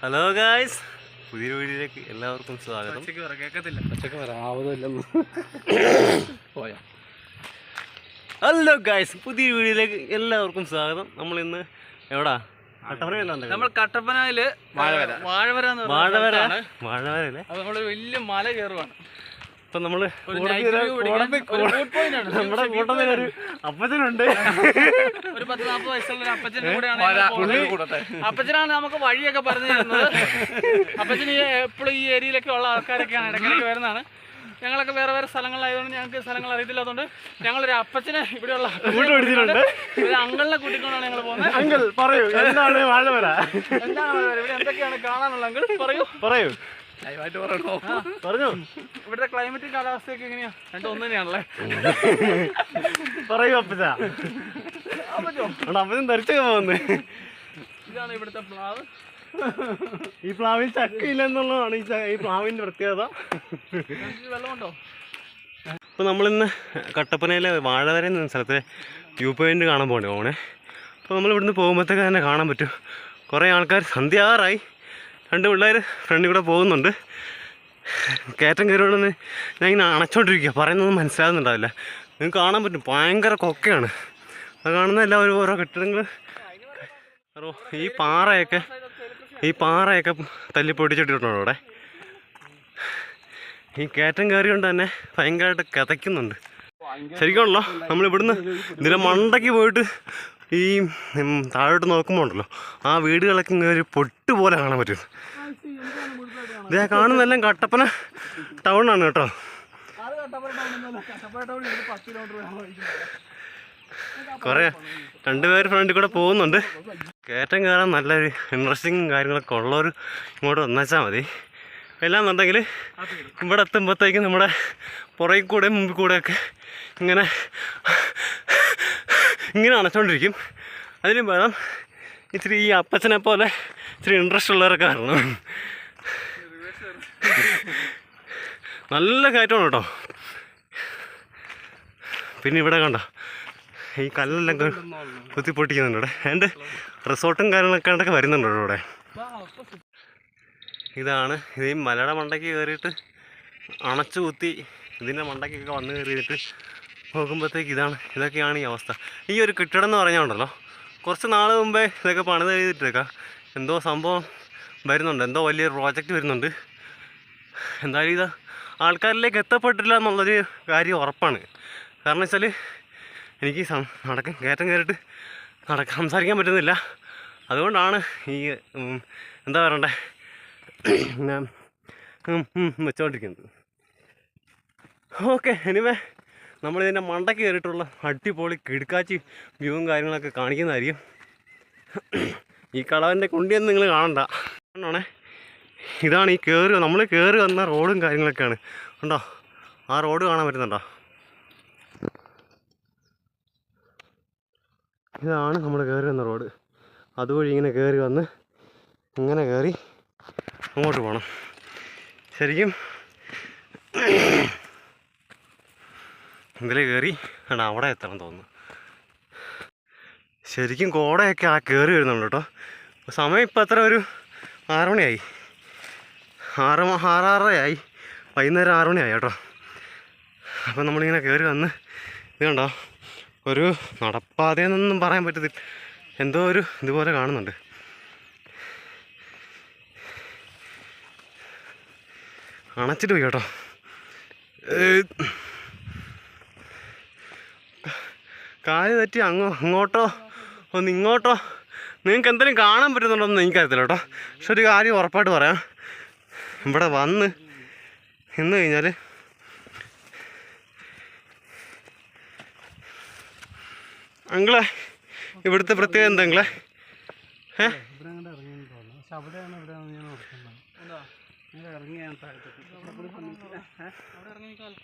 Hello guys പുതിയ വീഡിയോയിലേക്ക് എല്ലാവർക്കും സ്വാഗതം. കേൾക്കത്തില്ല. ഉച്ചയ്ക്ക് വരാവതല്ലെന്ന് പോയാ. ഹലോ ഗായ്സ് പുതിയ വീഡിയോയിലേക്ക് എല്ലാവർക്കും സ്വാഗതം. നമ്മൾ ഇന്ന് എവിടാ? നമ്മൾ കട്ടപ്പനയിൽ വാഴവര. വാഴവര വാഴവര. വാഴവരല്ലേ അത് നമ്മളൊരു വലിയ മല കയറുവാണ്. ഇപ്പൊ നമ്മൾ. നമ്മുടെ കൂട്ടത്തിൽ ഒരു അപ്പച്ചനുണ്ട് ഒരു പത്ത് നാൽപ്പത് വയസ്സുള്ള ഒരു അപ്പച്ചൻ കൂടെയാണ്. അപ്പച്ചനാണ് നമുക്ക് വഴിയൊക്കെ പറഞ്ഞു തരുന്നത്. അപ്പച്ചൻ ഈ എപ്പോഴും ഈ ഏരിയയിലൊക്കെ ഉള്ള ആൾക്കാരൊക്കെയാണ് ഇടയ്ക്കിടയ്ക്ക് വരുന്നതാണ്. ഞങ്ങളൊക്കെ വേറെ വേറെ സ്ഥലങ്ങളിലായതുകൊണ്ട് ഞങ്ങൾക്ക് സ്ഥലങ്ങൾ അറിയത്തില്ലാത്തതുകൊണ്ട് ഞങ്ങളൊരു അപ്പച്ചനെ ഇവിടെയുള്ള കൂട്ട് പിടിച്ചിട്ടുണ്ട്. ഒരു അങ്കളിനെ കൂട്ടിക്കൊണ്ടാണ് ഞങ്ങൾ പോകുന്നത്. അങ്കിൾ പറയൂ എന്താണ് വാഴവര എന്താണ് ഇവിടെ എന്തൊക്കെയാണ് കാണാനുള്ള അങ്കിൾ പറയൂ. പറയൂ. പറഞ്ഞോ. ഇവിടുത്തെ ക്ലൈമറ്റും കാലാവസ്ഥയൊക്കെ എങ്ങനെയാ? രണ്ടും ഒന്ന് തന്നെയാണല്ലേ? പറയൂ അപ്പച്ച. അപ്പച്ചൻ ധരിച്ചൊക്കെ പോകുന്നത് ഇതാണ് ഇവിടുത്തെ പ്ലാവ്. ഈ പ്ലാവിൽ ചക്കയില്ല എന്നുള്ളതാണ് ഈ പ്ലാവിന്റെ പ്രത്യേകത. വെള്ളമുണ്ടോ ഇപ്പൊ നമ്മളിന്ന് കട്ടപ്പനയിലെ വാഴവര എന്ന സ്ഥലത്തെ വ്യൂ പോയിന്റ് കാണാൻ പോകണേ ഓണേ അപ്പോൾ നമ്മൾ ഇവിടുന്ന് പോകുമ്പോഴത്തേക്ക് തന്നെ കാണാൻ പറ്റും. കുറേ ആൾക്കാർ സന്ധ്യാറായി. രണ്ട് പിള്ളേർ ഫ്രണ്ടിൽ കൂടെ പോകുന്നുണ്ട്. കയറ്റം കയറിയോണ്ടെന്ന് ഞാൻ ഇങ്ങനെ അണച്ചോണ്ടിരിക്കുക പറയുന്നൊന്നും മനസ്സിലാകുന്നുണ്ടാവില്ല നിങ്ങൾക്ക് കാണാൻ പറ്റും. ഭയങ്കര കൊക്കയാണ്. അത് കാണുന്ന എല്ലാ ഒരു ഓരോ കെട്ടിടങ്ങൾ അറോ ഈ പാറയൊക്കെ ഈ പാറയൊക്കെ തല്ലി പൊടിച്ചിട്ടിട്ടുണ്ട് അവിടെ. ഈ കയറ്റം കയറിയോണ്ട് തന്നെ ഭയങ്കരമായിട്ട് കതയ്ക്കുന്നുണ്ട്. ശരിക്കുമല്ലോ നമ്മളിവിടുന്ന് ഇതിലെ മണ്ടയ്ക്ക് പോയിട്ട് ഈ താഴോട്ട് നോക്കുമ്പോൾ ഉണ്ടല്ലോ ആ വീടുകളൊക്കെ ഇങ്ങനെ ഒരു പൊട്ട് പോലെ കാണാൻ പറ്റും. ഇതേ കാണുന്നതെല്ലാം കട്ടപ്പന ടൗണാണ് കേട്ടോ. കുറേ രണ്ടുപേര് ഫ്രണ്ടിൽ കൂടെ പോകുന്നുണ്ട്. കയറ്റം കയറാൻ നല്ലൊരു ഇൻട്രസ്റ്റിങ് കാര്യങ്ങളൊക്കെ ഉള്ളവർ ഇങ്ങോട്ട് വന്നേച്ചാൽ മതി. എല്ലാന്നുണ്ടെങ്കിൽ ഇവിടെ എത്തുമ്പോഴത്തേക്കും നമ്മുടെ പുറകിൽ കൂടെ മുമ്പിൽ കൂടെയൊക്കെ ഇങ്ങനെ ഇങ്ങനെ അണച്ചോണ്ടിരിക്കും. അതിന് പകരം ഇത്തിരി ഈ അപ്പച്ചനെ പോലെ ഇത്തിരി ഇൻട്രസ്റ്റ് ഉള്ളവരൊക്കെ വരണം. നല്ല കയറ്റമാണ് കേട്ടോ. പിന്നെ ഇവിടെ കണ്ടോ? ഈ കല്ലെല്ലാം കുത്തി പൊട്ടിക്കുന്നുണ്ട് ഇവിടെ. എന്റെ റിസോർട്ടും കാര്യങ്ങളൊക്കെ കണ്ടൊക്കെ വരുന്നുണ്ട് ഇവിടെ. ഇതാണ്. ഇത് ഈ മലയുടെ മണ്ടയ്ക്ക് കയറിയിട്ട് അണച്ചു കുത്തി ഇതിന്റെ മണ്ടയ്ക്കൊക്കെ വന്ന് കയറിയിട്ട് നോക്കുമ്പോഴത്തേക്ക് ഇതാണ്. ഇതൊക്കെയാണ് ഈ അവസ്ഥ. ഈ ഒരു കെട്ടിടം എന്ന് പറഞ്ഞാൽ ഉണ്ടല്ലോ. കുറച്ച് നാൾ മുമ്പേ ഇതൊക്കെ പണിത് എഴുതിയിട്ടേക്കാം എന്തോ സംഭവം വരുന്നുണ്ട്. എന്തോ വലിയൊരു പ്രോജക്റ്റ് വരുന്നുണ്ട്. എന്തായാലും ഇത് ആൾക്കാരിലേക്ക് എത്തപ്പെട്ടില്ല എന്നുള്ളൊരു കാര്യം ഉറപ്പാണ്. കാരണം വെച്ചാൽ എനിക്ക് നടക്കും നടക്കാൻ കയറ്റം കയറിയിട്ട് നടക്കാൻ സംസാരിക്കാൻ പറ്റുന്നില്ല. അതുകൊണ്ടാണ് ഈ എന്താ പറയണ്ടേ? ഞാൻ വെച്ചോണ്ടിരിക്കുന്നത്. ഓക്കെ എനിവേ നമ്മളിതിന്റെ മണ്ടയ്ക്ക് കയറിയിട്ടുള്ള അടിപൊളി കിടുക്കാച്ചി വ്യൂവും കാര്യങ്ങളൊക്കെ കാണിക്കുന്നതായിരിക്കും. ഈ കളവന്റെ കൊണ്ടിയൊന്നും നിങ്ങൾ കാണണ്ട. കണ്ടോണേ? ഇതാണ് ഈ കയറി നമ്മൾ കയറി വന്ന റോഡും കാര്യങ്ങളൊക്കെയാണ്. ഉണ്ടോ ആ റോഡ് കാണാൻ പറ്റുന്നുണ്ടോ? ഇതാണ് നമ്മൾ കയറി വന്ന റോഡ്. അതുവഴി ഇങ്ങനെ കയറി വന്ന് ഇങ്ങനെ കയറി അങ്ങോട്ട് പോകണം ശരിക്കും ഇതിൽ കയറി ആണ് അവിടെ എത്തണം തോന്നുന്നു. ശരിക്കും കോടയൊക്കെ ആ കയറി വരുന്നുണ്ട് കേട്ടോ. സമയം ഇപ്പം എത്ര? ഒരു ആറുമണിയായി ആറ് ആറാറരയായി. വൈകുന്നേരം ആറുമണിയായി കേട്ടോ. അപ്പം നമ്മളിങ്ങനെ കയറി വന്ന് ഇത് കണ്ടോ? ഒരു നടപ്പാതയെന്നൊന്നും പറയാൻ പറ്റത്തില്ല. എന്തോ ഒരു ഇതുപോലെ കാണുന്നുണ്ട്. അണച്ചിട്ട് പോയി കേട്ടോ. കാൽ തെറ്റി അങ്ങോ അങ്ങോട്ടോ ഒന്ന് ഇങ്ങോട്ടോ. നിങ്ങൾക്ക് എന്തെങ്കിലും കാണാൻ പറ്റുന്നുണ്ടോ എന്ന് എനിക്കറിയത്തില്ല കേട്ടോ. പക്ഷെ ഒരു കാര്യം ഉറപ്പായിട്ട് പറയാം. ഇവിടെ വന്ന് നിന്ന് കഴിഞ്ഞാൽ അങ്കിളെ ഇവിടുത്തെ പ്രത്യേകത എന്താ അങ്കിളെ? ഏ? ഇവിടെ അങ്ങോട്ട് ഇറങ്ങിയെന്ന് തോന്നുന്നു. പക്ഷെ അവിടെയാണ് ഇവിടെയാണ് ഞാൻ ഓർക്കുന്നത് എന്താ ഇങ്ങനെ ഇറങ്ങിയാണ് അവിടെ ഇറങ്ങി നിൽക്കാമല്ലോ.